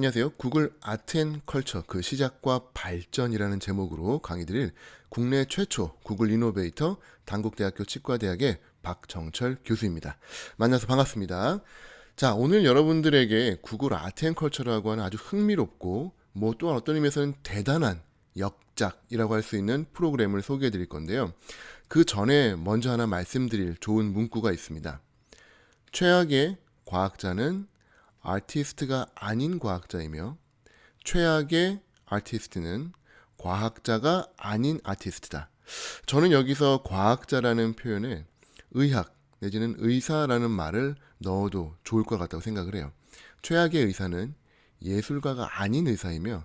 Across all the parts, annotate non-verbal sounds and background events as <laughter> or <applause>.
안녕하세요. 구글 아트 앤 컬처 그 시작과 발전이라는 제목으로 강의 드릴 국내 최초 구글 이노베이터 단국대학교 치과대학의 박정철 교수입니다. 만나서 반갑습니다. 자, 오늘 여러분들에게 구글 아트 앤 컬처라고 하는 아주 흥미롭고 뭐 또한 어떤 의미에서는 대단한 역작이라고 할 수 있는 프로그램을 소개해 드릴 건데요. 그 전에 먼저 하나 말씀드릴 좋은 문구가 있습니다. 최악의 과학자는 아티스트가 아닌 과학자이며 최악의 아티스트는 과학자가 아닌 아티스트다. 저는 여기서 과학자라는 표현에 의학 내지는 의사라는 말을 넣어도 좋을 것 같다고 생각을 해요. 최악의 의사는 예술가가 아닌 의사이며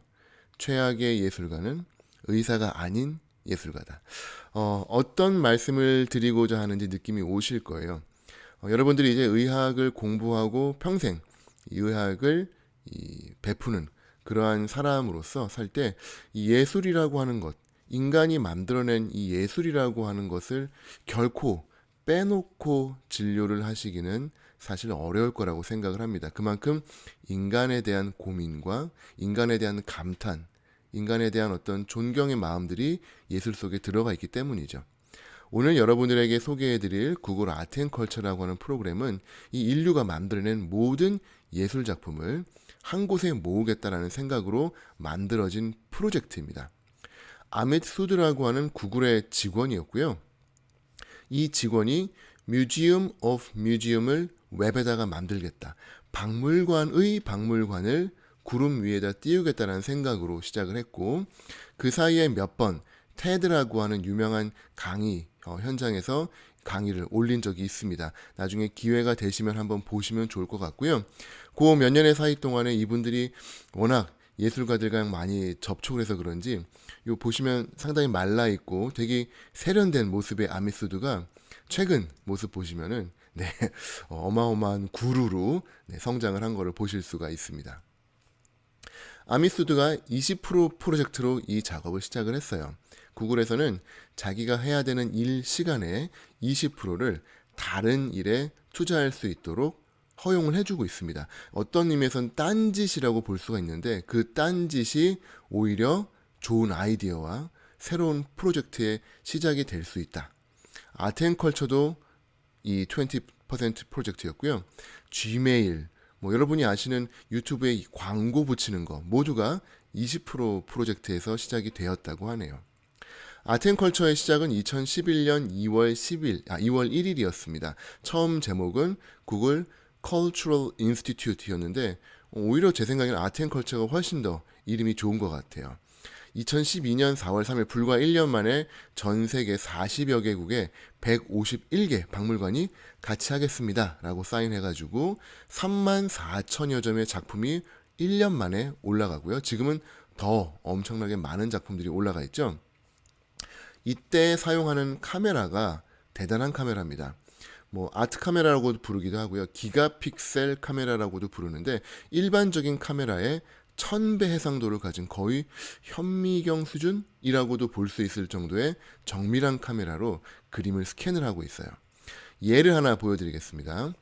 최악의 예술가는 의사가 아닌 예술가다. 어, 어떤 말씀을 드리고자 하는지 느낌이 오실 거예요. 어, 여러분들이 이제 의학을 공부하고 평생 이 의학을 이 베푸는 그러한 사람으로서 살 때 이 예술이라고 하는 것, 인간이 만들어낸 이 예술이라고 하는 것을 결코 빼놓고 진료를 하시기는 사실 어려울 거라고 생각을 합니다. 그만큼 인간에 대한 고민과 인간에 대한 감탄, 인간에 대한 어떤 존경의 마음들이 예술 속에 들어가 있기 때문이죠. 오늘 여러분들에게 소개해드릴 구글 아트앤컬처라고 하는 프로그램은 이 인류가 만들어낸 모든 예술 작품을 한 곳에 모으겠다라는 생각으로 만들어진 프로젝트입니다. 아멧 수드라고 하는 구글의 직원이었고요. 이 직원이 뮤지엄 오브 뮤지엄을 웹에다가 만들겠다. 박물관의 박물관을 구름 위에다 띄우겠다는 생각으로 시작을 했고 그 사이에 몇 번 테드라고 하는 유명한 강의 어, 현장에서 강의를 올린 적이 있습니다. 나중에 기회가 되시면 한번 보시면 좋을 것 같고요. 그 몇 년의 사이 동안에 이분들이 워낙 예술가들과 많이 접촉을 해서 그런지 요 보시면 상당히 말라 있고 되게 세련된 모습의 아미스두가 최근 모습 보시면은 <laughs> 네, 어마어마한 구루로 네, 성장을 한 거를 보실 수가 있습니다. 아미스두가 20% 프로젝트로 이 작업을 시작을 했어요. 구글에서는 자기가 해야 되는 일 시간의 20%를 다른 일에 투자할 수 있도록 허용을 해주고 있습니다. 어떤 의미에선 딴짓이라고 볼 수가 있는데 그 딴짓이 오히려 좋은 아이디어와 새로운 프로젝트의 시작이 될 수 있다. 아트앤컬처도 이 20% 프로젝트였고요. Gmail, 뭐 여러분이 아시는 유튜브에 이 광고 붙이는 거 모두가 20% 프로젝트에서 시작이 되었다고 하네요. 아트앤컬처의 시작은 2011년 2월 10일, 아 2월 1일이었습니다. 처음 제목은 구글 Cultural Institute였는데 오히려 제 생각에는 아트앤컬처가 훨씬 더 이름이 좋은 것 같아요. 2012년 4월 3일 불과 1년 만에 전 세계 40여 개국에 151개 박물관이 같이 하겠습니다. 라고 사인해가지고 3만 4천여 점의 작품이 1년 만에 올라가고요. 지금은 더 엄청나게 많은 작품들이 올라가 있죠. 이때 사용하는 카메라가 대단한 카메라입니다. 뭐 아트 카메라라고도 부르기도 하고요. 기가픽셀 카메라라고도 부르는데 일반적인 카메라의 천배 해상도를 가진 거의 현미경 수준이라고도 볼 수 있을 정도의 정밀한 카메라로 그림을 스캔을 하고 있어요. 예를 하나 보여드리겠습니다.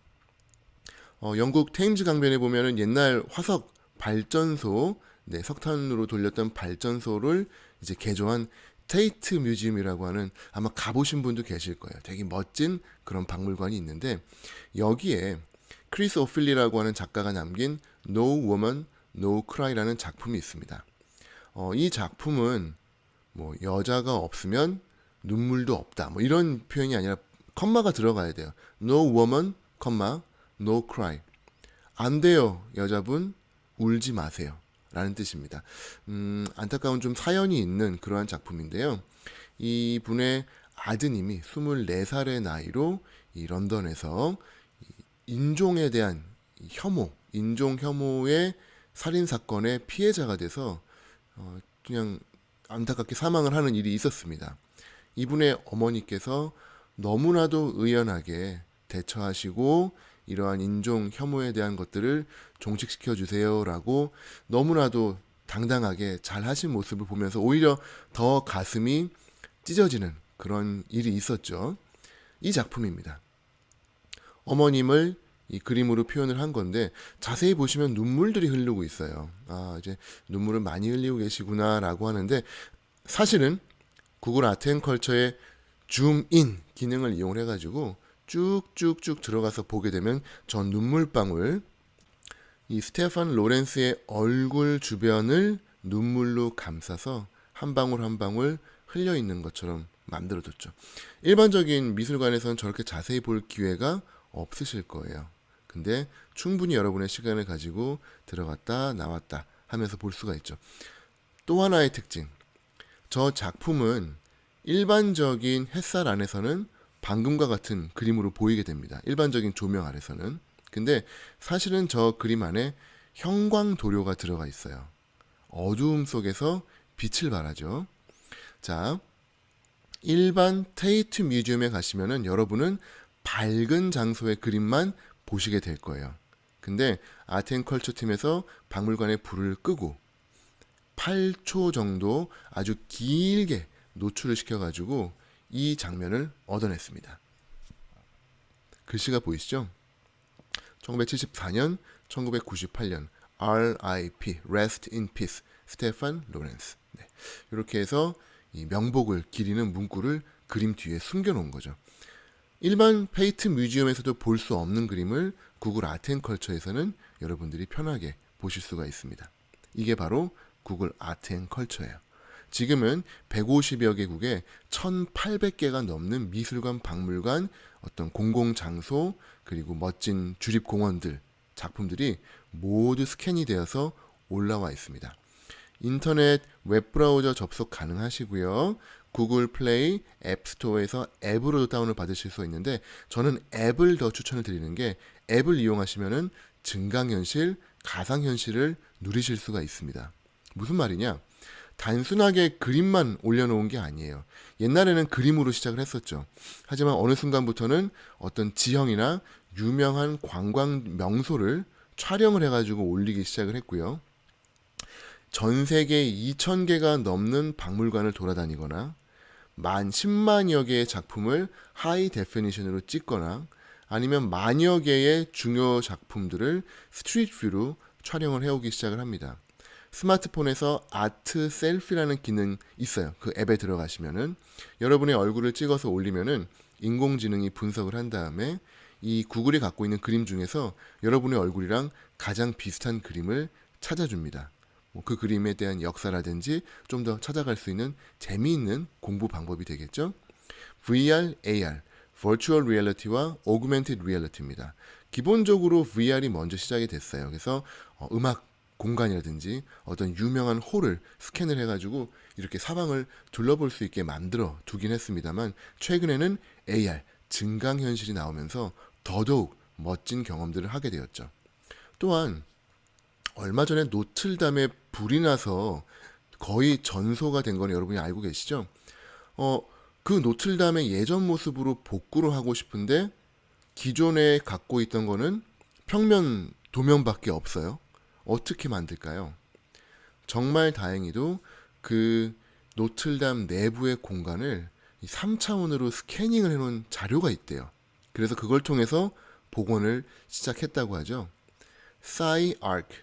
어, 영국 테임즈 강변에 보면은 옛날 화석 발전소, 네, 석탄으로 돌렸던 발전소를 이제 개조한 테이트 뮤지엄이라고 하는 아마 가보신 분도 계실 거예요. 되게 멋진 그런 박물관이 있는데 여기에 크리스 오필리라고 하는 작가가 남긴 No Woman No Cry라는 작품이 있습니다. 어, 이 작품은 뭐 여자가 없으면 눈물도 없다. 뭐 이런 표현이 아니라 컴마가 들어가야 돼요. No woman, 컴마, no cry. 안 돼요, 여자분. 울지 마세요. 라는 뜻입니다. 음, 안타까운 좀 사연이 있는 그러한 작품인데요. 이 분의 아드님이 24살의 나이로 이 런던에서 인종에 대한 혐오, 인종 혐오의 살인 사건의 피해자가 돼서 어, 그냥 안타깝게 사망을 하는 일이 있었습니다. 이분의 어머니께서 너무나도 의연하게 대처하시고 이러한 인종 혐오에 대한 것들을 종식시켜 주세요라고 너무나도 당당하게 잘 하신 모습을 보면서 오히려 더 가슴이 찢어지는 그런 일이 있었죠. 이 작품입니다. 어머님을 이 그림으로 표현을 한 건데 자세히 보시면 눈물들이 흐르고 있어요. 아, 이제 눈물을 많이 흘리고 계시구나라고 하는데 사실은 구글 아트 앤 컬처의 줌인 기능을 이용을 해가지고 쭉쭉쭉 들어가서 보게 되면 저 눈물방울 이 스테판 로렌스의 얼굴 주변을 눈물로 감싸서 한 방울 한 방울 흘려 있는 것처럼 만들어뒀죠. 일반적인 미술관에서는 저렇게 자세히 볼 기회가 없으실 거예요. 근데 충분히 여러분의 시간을 가지고 들어갔다 나왔다 하면서 볼 수가 있죠. 또 하나의 특징. 저 작품은 일반적인 햇살 안에서는 방금과 같은 그림으로 보이게 됩니다. 일반적인 조명 아래서는. 근데 사실은 저 그림 안에 형광 도료가 들어가 있어요. 어두움 속에서 빛을 발하죠. 자, 일반 테이트 뮤지엄에 가시면은 여러분은 밝은 장소의 그림만 보시게 될 거예요. 근데 아트앤컬처 팀에서 박물관에 불을 끄고 8초 정도 아주 길게 노출을 시켜가지고 이 장면을 얻어냈습니다. 글씨가 보이시죠? 1974년, 1998년 R.I.P. Rest in Peace 스테판 로렌스. 네. 이렇게 해서 이 명복을 기리는 문구를 그림 뒤에 숨겨놓은 거죠. 일반 페이트 뮤지엄에서도 볼 수 없는 그림을 구글 아트앤컬처에서는 여러분들이 편하게 보실 수가 있습니다. 이게 바로 구글 아트앤컬처예요. 지금은 150여 개국에 1,800개가 넘는 미술관, 박물관, 어떤 공공장소, 그리고 멋진 주립공원들, 작품들이 모두 스캔이 되어서 올라와 있습니다. 인터넷 웹브라우저 접속 가능하시고요. 구글 플레이 앱스토어에서 앱으로도 다운을 받으실 수 있는데 저는 앱을 더 추천을 드리는 게 앱을 이용하시면은 증강현실, 가상현실을 누리실 수가 있습니다. 무슨 말이냐? 단순하게 그림만 올려놓은 게 아니에요. 옛날에는 그림으로 시작을 했었죠. 하지만 어느 순간부터는 어떤 지형이나 유명한 관광 명소를 촬영을 해가지고 올리기 시작을 했고요. 전 세계 2,000개가 넘는 박물관을 돌아다니거나 만 10만여 개의 작품을 하이 데피니션으로 찍거나 아니면 만여 개의 중요 작품들을 스트리트 뷰로 촬영을 해오기 시작을 합니다. 스마트폰에서 아트 셀피라는 기능 있어요. 그 앱에 들어가시면은 여러분의 얼굴을 찍어서 올리면은 인공지능이 분석을 한 다음에 이 구글이 갖고 있는 그림 중에서 여러분의 얼굴이랑 가장 비슷한 그림을 찾아줍니다. 뭐그 그림에 대한 역사라든지 좀 더 찾아갈 수 있는 재미있는 공부 방법이 되겠죠. VR, AR, Virtual Reality와 Augmented Reality입니다. 기본적으로 VR이 먼저 시작이 됐어요. 그래서 어, 음악 공간이라든지 어떤 유명한 홀을 스캔을 해가지고 이렇게 사방을 둘러볼 수 있게 만들어 두긴 했습니다만 최근에는 AR 증강현실이 나오면서 더더욱 멋진 경험들을 하게 되었죠. 또한 얼마 전에 노틀담에 불이 나서 거의 전소가 된 거는 여러분이 알고 계시죠? 어, 그 노틀담의 예전 모습으로 복구를 하고 싶은데 기존에 갖고 있던 거는 평면 도면밖에 없어요. 어떻게 만들까요? 정말 다행히도 그 노틀담 내부의 공간을 3차원으로 스캐닝을 해놓은 자료가 있대요. 그래서 그걸 통해서 복원을 시작했다고 하죠. 사이 아크,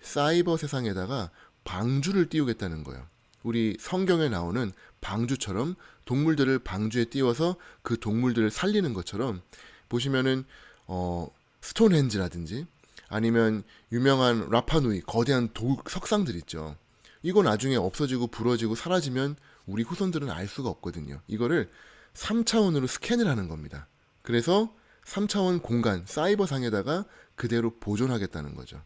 사이버 세상에다가 방주를 띄우겠다는 거예요. 우리 성경에 나오는 방주처럼 동물들을 방주에 띄워서 그 동물들을 살리는 것처럼 보시면은 어 스톤헨지라든지 아니면 유명한 라파누이 거대한 돌 석상들 있죠. 이거 나중에 없어지고 부러지고 사라지면 우리 후손들은 알 수가 없거든요. 이거를 3차원으로 스캔을 하는 겁니다. 그래서 3차원 공간 사이버상에다가 그대로 보존하겠다는 거죠.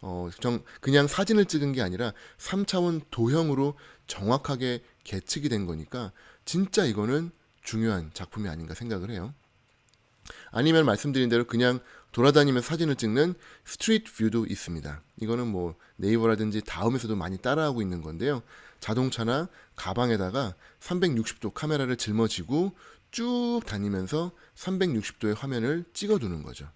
어, 정, 그냥 사진을 찍은 게 아니라 3차원 도형으로 정확하게 계측이 된 거니까 진짜 이거는 중요한 작품이 아닌가 생각을 해요. 아니면 말씀드린 대로 그냥 돌아다니면서 사진을 찍는 스트리트 뷰도 있습니다. 이거는 뭐 네이버라든지 다음에서도 많이 따라하고 있는 건데요. 자동차나 가방에다가 360도 카메라를 짊어지고 쭉 다니면서 360도의 화면을 찍어두는 거죠.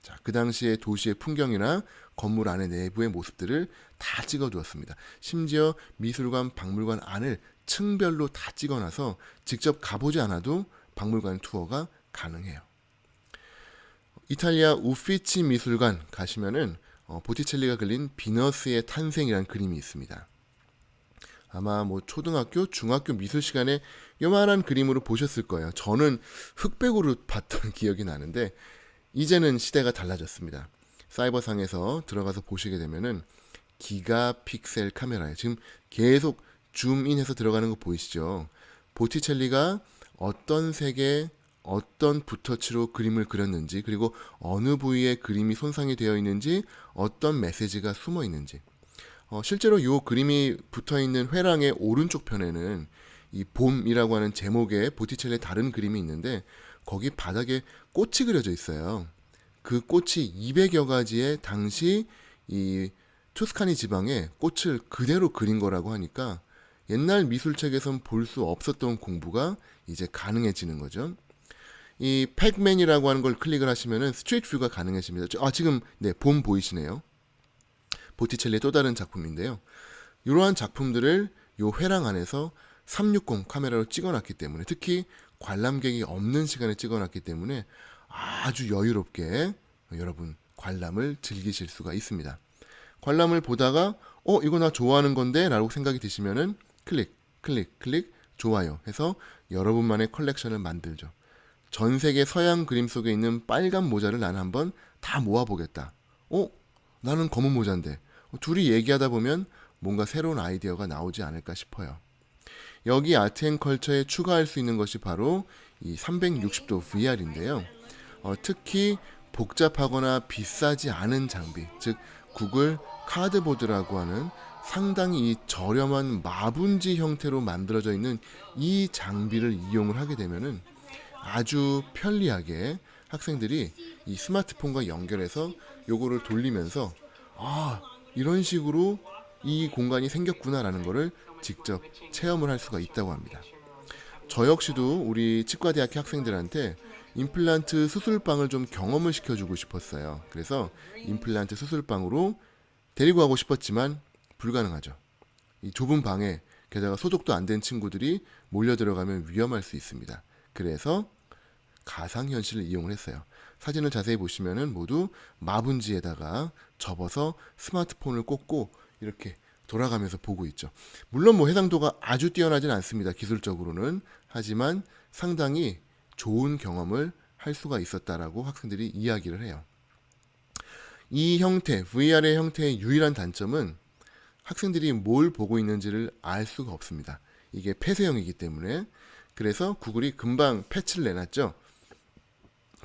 자, 그 당시의 도시의 풍경이나 건물 안의 내부의 모습들을 다 찍어두었습니다. 심지어 미술관, 박물관 안을 층별로 다 찍어놔서 직접 가보지 않아도 박물관 투어가 가능해요. 이탈리아 우피치 미술관 가시면은 어, 보티첼리가 그린 비너스의 탄생이라는 그림이 있습니다. 아마 뭐 초등학교, 중학교 미술 시간에 요만한 그림으로 보셨을 거예요. 저는 흑백으로 봤던 <laughs> 기억이 나는데 이제는 시대가 달라졌습니다. 사이버상에서 들어가서 보시게 되면은 기가 픽셀 카메라에 지금 계속 줌인해서 들어가는 거 보이시죠? 보티첼리가 어떤 색의 어떤 붓터치로 그림을 그렸는지 그리고 어느 부위에 그림이 손상이 되어 있는지 어떤 메시지가 숨어 있는지 어, 실제로 이 그림이 붙어 있는 회랑의 오른쪽 편에는 이 봄이라고 하는 제목의 보티첼리의 다른 그림이 있는데 거기 바닥에 꽃이 그려져 있어요. 그 꽃이 200여 가지의 당시 이 투스카니 지방의 꽃을 그대로 그린 거라고 하니까 옛날 미술책에선 볼 수 없었던 공부가 이제 가능해지는 거죠. 이 팩맨이라고 하는 걸 클릭을 하시면은 스트리트 뷰가 가능해집니다. 아 지금 네 봄 보이시네요. 보티첼리의 또 다른 작품인데요. 이러한 작품들을 요 회랑 안에서 360 카메라로 찍어놨기 때문에 특히 관람객이 없는 시간에 찍어놨기 때문에 아주 여유롭게 여러분 관람을 즐기실 수가 있습니다. 관람을 보다가 어 이거 나 좋아하는 건데 라고 생각이 드시면은 클릭 클릭 클릭 좋아요 해서 여러분만의 컬렉션을 만들죠. 전 세계 서양 그림 속에 있는 빨간 모자를 나는 한번 다 모아보겠다. 어? 나는 검은 모자인데. 어, 둘이 얘기하다 보면 뭔가 새로운 아이디어가 나오지 않을까 싶어요. 여기 아트앤컬처에 추가할 수 있는 것이 바로 이 360도 VR인데요. 어, 특히 복잡하거나 비싸지 않은 장비, 즉 구글 카드보드라고 하는 상당히 이 저렴한 마분지 형태로 만들어져 있는 이 장비를 이용을 하게 되면은 아주 편리하게 학생들이 이 스마트폰과 연결해서 요거를 돌리면서 아 이런 식으로 이 공간이 생겼구나라는 것을 직접 체험을 할 수가 있다고 합니다. 저 역시도 우리 치과대학교 학생들한테 임플란트 수술방을 좀 경험을 시켜주고 싶었어요. 그래서 임플란트 수술방으로 데리고 가고 싶었지만 불가능하죠. 이 좁은 방에 게다가 소독도 안 된 친구들이 몰려 들어가면 위험할 수 있습니다. 그래서 가상현실을 이용을 했어요. 사진을 자세히 보시면은 모두 마분지에다가 접어서 스마트폰을 꽂고 이렇게 돌아가면서 보고 있죠. 물론 뭐 해상도가 아주 뛰어나진 않습니다. 기술적으로는. 하지만 상당히 좋은 경험을 할 수가 있었다라고 학생들이 이야기를 해요. 이 형태, VR의 형태의 유일한 단점은 학생들이 뭘 보고 있는지를 알 수가 없습니다. 이게 폐쇄형이기 때문에 그래서 구글이 금방 패치를 내놨죠.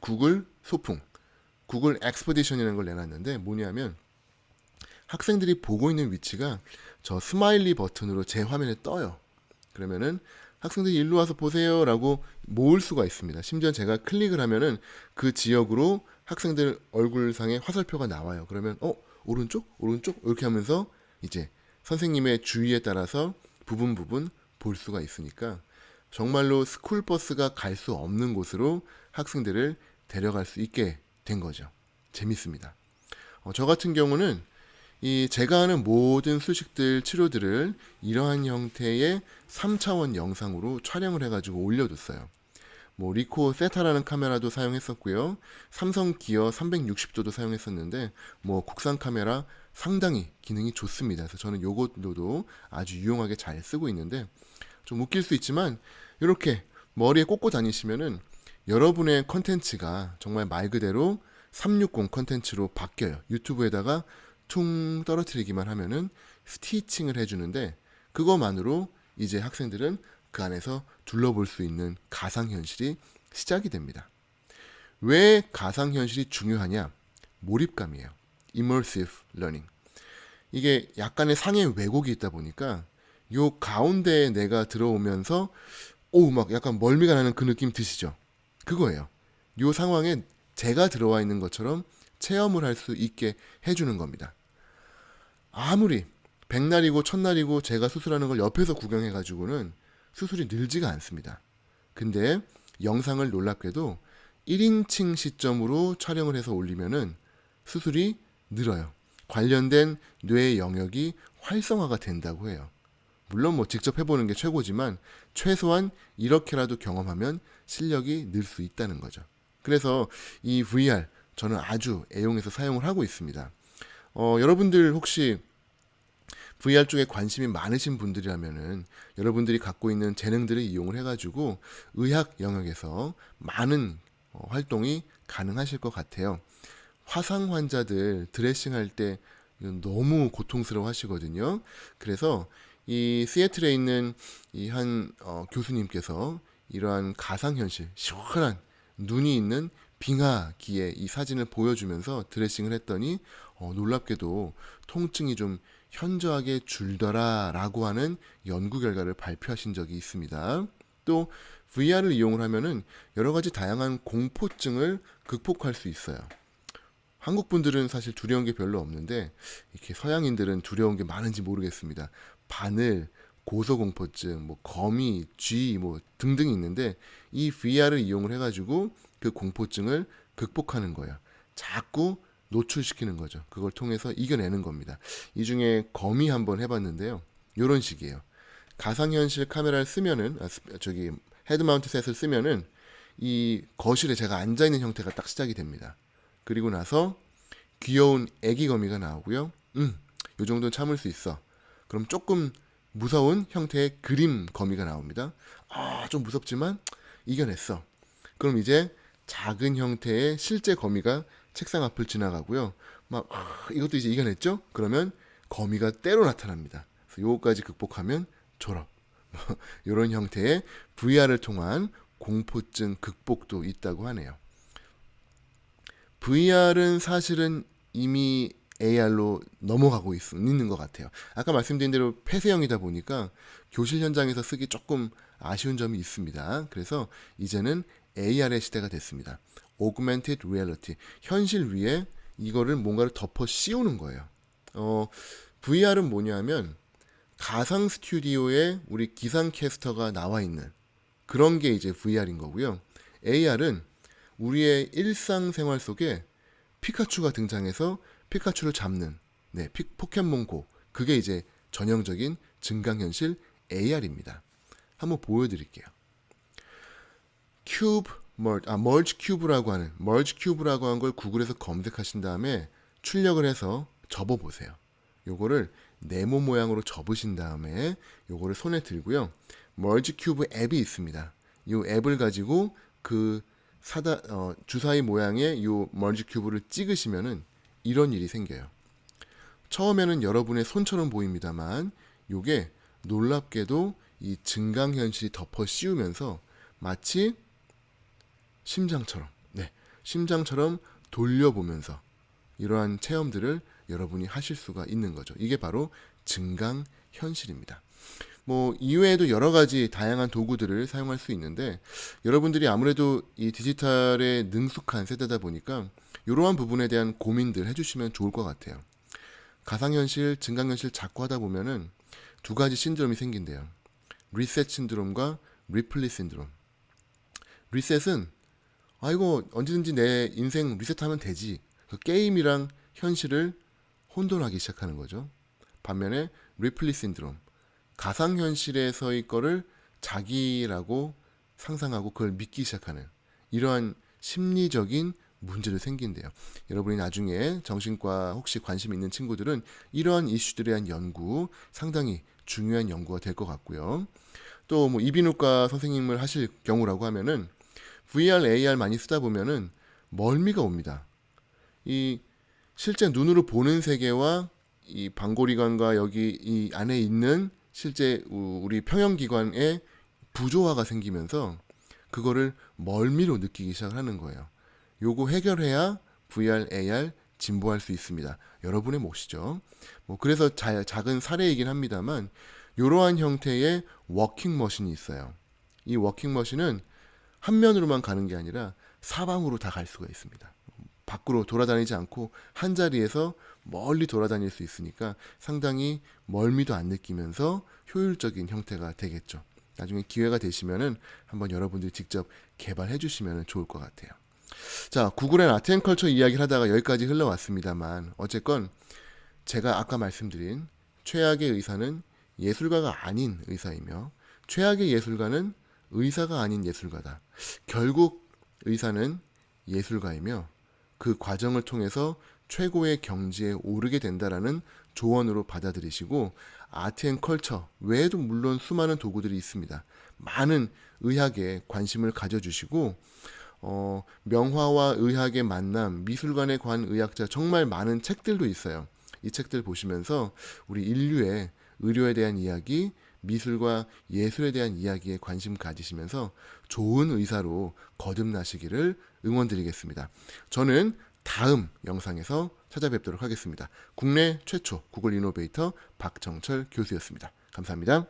구글 소풍, 구글 엑스퍼디션이라는 걸 내놨는데 뭐냐면 학생들이 보고 있는 위치가 저 스마일리 버튼으로 제 화면에 떠요. 그러면은 학생들이 일로 와서 보세요라고 모을 수가 있습니다. 심지어 제가 클릭을 하면은 그 지역으로 학생들 얼굴상에 화살표가 나와요. 그러면 어 오른쪽 오른쪽 이렇게 하면서 이제 선생님의 주의에 따라서 부분 부분 볼 수가 있으니까 정말로 스쿨버스가 갈 수 없는 곳으로 학생들을 데려갈 수 있게 된 거죠. 재밌습니다. 어, 저 같은 경우는 이 제가 하는 모든 수식들 치료들을 이러한 형태의 3차원 영상으로 촬영을 해가지고 올려뒀어요. 뭐 리코 세타라는 카메라도 사용했었고요. 삼성 기어 360도도 사용했었는데 뭐 국산 카메라 상당히 기능이 좋습니다. 그래서 저는 요것도 아주 유용하게 잘 쓰고 있는데 좀 웃길 수 있지만 이렇게 머리에 꽂고 다니시면은 여러분의 컨텐츠가 정말 말 그대로 360 컨텐츠로 바뀌어요. 유튜브에다가 퉁 떨어뜨리기만 하면은 스티칭을 해주는데 그것만으로 이제 학생들은 그 안에서 둘러볼 수 있는 가상현실이 시작이 됩니다. 왜 가상현실이 중요하냐? 몰입감이에요. immersive learning. 이게 약간의 상해 왜곡이 있다 보니까 요 가운데에 내가 들어오면서 오우 막 약간 멀미가 나는 그 느낌 드시죠? 그거예요. 요 상황에 제가 들어와 있는 것처럼 체험을 할 수 있게 해주는 겁니다. 아무리 백날이고 첫날이고 제가 수술하는 걸 옆에서 구경해가지고는 수술이 늘지가 않습니다. 근데 영상을 놀랍게도 1인칭 시점으로 촬영을 해서 올리면은 수술이 늘어요. 관련된 뇌의 영역이 활성화가 된다고 해요. 물론 뭐 직접 해보는 게 최고지만 최소한 이렇게라도 경험하면 실력이 늘 수 있다는 거죠. 그래서 이 VR 저는 아주 애용해서 사용을 하고 있습니다. 어, 여러분들 혹시 VR 쪽에 관심이 많으신 분들이라면은 여러분들이 갖고 있는 재능들을 이용을 해가지고 의학 영역에서 많은 어, 활동이 가능하실 것 같아요. 화상 환자들 드레싱할 때 너무 고통스러워 하시거든요. 그래서 이 시애틀에 있는 이한 교수님께서 이러한 가상현실, 시원한 눈이 있는 빙하기에 이 사진을 보여주면서 드레싱을 했더니 어, 놀랍게도 통증이 좀 현저하게 줄더라라고 하는 연구 결과를 발표하신 적이 있습니다. 또 VR을 이용을 하면은 여러 가지 다양한 공포증을 극복할 수 있어요. 한국 분들은 사실 두려운 게 별로 없는데 이렇게 서양인들은 두려운 게 많은지 모르겠습니다. 바늘, 고소공포증, 뭐 거미, 쥐, 뭐 등등이 있는데 이 VR을 이용을 해가지고 그 공포증을 극복하는 거예요. 자꾸 노출시키는 거죠. 그걸 통해서 이겨내는 겁니다. 이 중에 거미 한번 해봤는데요. 이런 식이에요. 가상현실 카메라를 쓰면은 아, 스- 저기 헤드마운트 셋을 쓰면은 이 거실에 제가 앉아 있는 형태가 딱 시작이 됩니다. 그리고 나서 귀여운 애기 거미가 나오고요. 음, 요 정도는 참을 수 있어. 그럼 조금 무서운 형태의 그림 거미가 나옵니다. 아, 좀 무섭지만 이겨냈어. 그럼 이제 작은 형태의 실제 거미가 책상 앞을 지나가고요. 막 아, 이것도 이제 이겨냈죠? 그러면 거미가 때로 나타납니다. 요거까지 극복하면 졸업. <laughs> 이런 형태의 VR을 통한 공포증 극복도 있다고 하네요. VR은 사실은 이미 AR로 넘어가고 있, 있는 것 같아요. 아까 말씀드린 대로 폐쇄형이다 보니까 교실 현장에서 쓰기 조금 아쉬운 점이 있습니다. 그래서 이제는 AR의 시대가 됐습니다. Augmented Reality. 현실 위에 이거를 뭔가를 덮어 씌우는 거예요. 어, VR은 뭐냐면 가상 스튜디오에 우리 기상 캐스터가 나와 있는 그런 게 이제 VR인 거고요. AR은 우리의 일상생활 속에 피카츄가 등장해서 피카츄를 잡는 네, 피, 포켓몬고 그게 이제 전형적인 증강현실 AR입니다. 한번 보여드릴게요. 큐브 멀, 아 멀지 큐브라고 하는 멀지 큐브라고 한 걸 구글에서 검색하신 다음에 출력을 해서 접어 보세요. 요거를 네모 모양으로 접으신 다음에 요거를 손에 들고요. 멀지 큐브 앱이 있습니다. 이 앱을 가지고 그 사다 어, 주사위 모양의 요 멀지 큐브를 찍으시면은 이런 일이 생겨요. 처음에는 여러분의 손처럼 보입니다만 요게 놀랍게도 이 증강현실이 덮어 씌우면서 마치 심장처럼 네 심장처럼 돌려보면서 이러한 체험들을 여러분이 하실 수가 있는 거죠. 이게 바로 증강 현실입니다. 뭐 이외에도 여러 가지 다양한 도구들을 사용할 수 있는데 여러분들이 아무래도 이 디지털에 능숙한 세대다 보니까 이러한 부분에 대한 고민들 해주시면 좋을 것 같아요. 가상현실, 증강현실 자꾸 하다 보면은 두 가지 신드롬이 생긴대요. 리셋 신드롬과 리플리 신드롬. 리셋은 아 이거 언제든지 내 인생 리셋하면 되지. 그 게임이랑 현실을 혼돈하기 시작하는 거죠. 반면에 리플리 신드롬. 가상현실에서의 거를 자기라고 상상하고 그걸 믿기 시작하는 이러한 심리적인 문제를 생긴대요. 여러분이 나중에 정신과 혹시 관심 있는 친구들은 이러한 이슈들에 대한 연구 상당히 중요한 연구가 될 것 같고요. 또 뭐 이비인후과 선생님을 하실 경우라고 하면은 VR, AR 많이 쓰다 보면은 멀미가 옵니다. 이 실제 눈으로 보는 세계와 이 방골이관과 여기 이 안에 있는 실제 우- 우리 평형기관의 부조화가 생기면서 그거를 멀미로 느끼기 시작하는 거예요. 요거 해결해야 VR, AR 진보할 수 있습니다. 여러분의 몫이죠. 뭐 그래서 자, 작은 사례이긴 합니다만 이러한 형태의 워킹 머신이 있어요. 이 워킹 머신은 한 면으로만 가는 게 아니라 사방으로 다 갈 수가 있습니다. 밖으로 돌아다니지 않고 한 자리에서 멀리 돌아다닐 수 있으니까 상당히 멀미도 안 느끼면서 효율적인 형태가 되겠죠. 나중에 기회가 되시면은 한번 여러분들이 직접 개발해 주시면 좋을 것 같아요. 자, 구글의 아트앤컬처 이야기를 하다가 여기까지 흘러왔습니다만 어쨌건 제가 아까 말씀드린 최악의 의사는 예술가가 아닌 의사이며 최악의 예술가는 의사가 아닌 예술가다. 결국 의사는 예술가이며 그 과정을 통해서 최고의 경지에 오르게 된다라는 조언으로 받아들이시고 아트 앤 컬처 외에도 물론 수많은 도구들이 있습니다. 많은 의학에 관심을 가져주시고 어, 명화와 의학의 만남, 미술관에 관한 의학자 정말 많은 책들도 있어요. 이 책들 보시면서 우리 인류의 의료에 대한 이야기, 미술과 예술에 대한 이야기에 관심 가지시면서 좋은 의사로 거듭나시기를 응원드리겠습니다. 저는 다음 영상에서 찾아뵙도록 하겠습니다. 국내 최초 구글 이노베이터 박정철 교수였습니다. 감사합니다.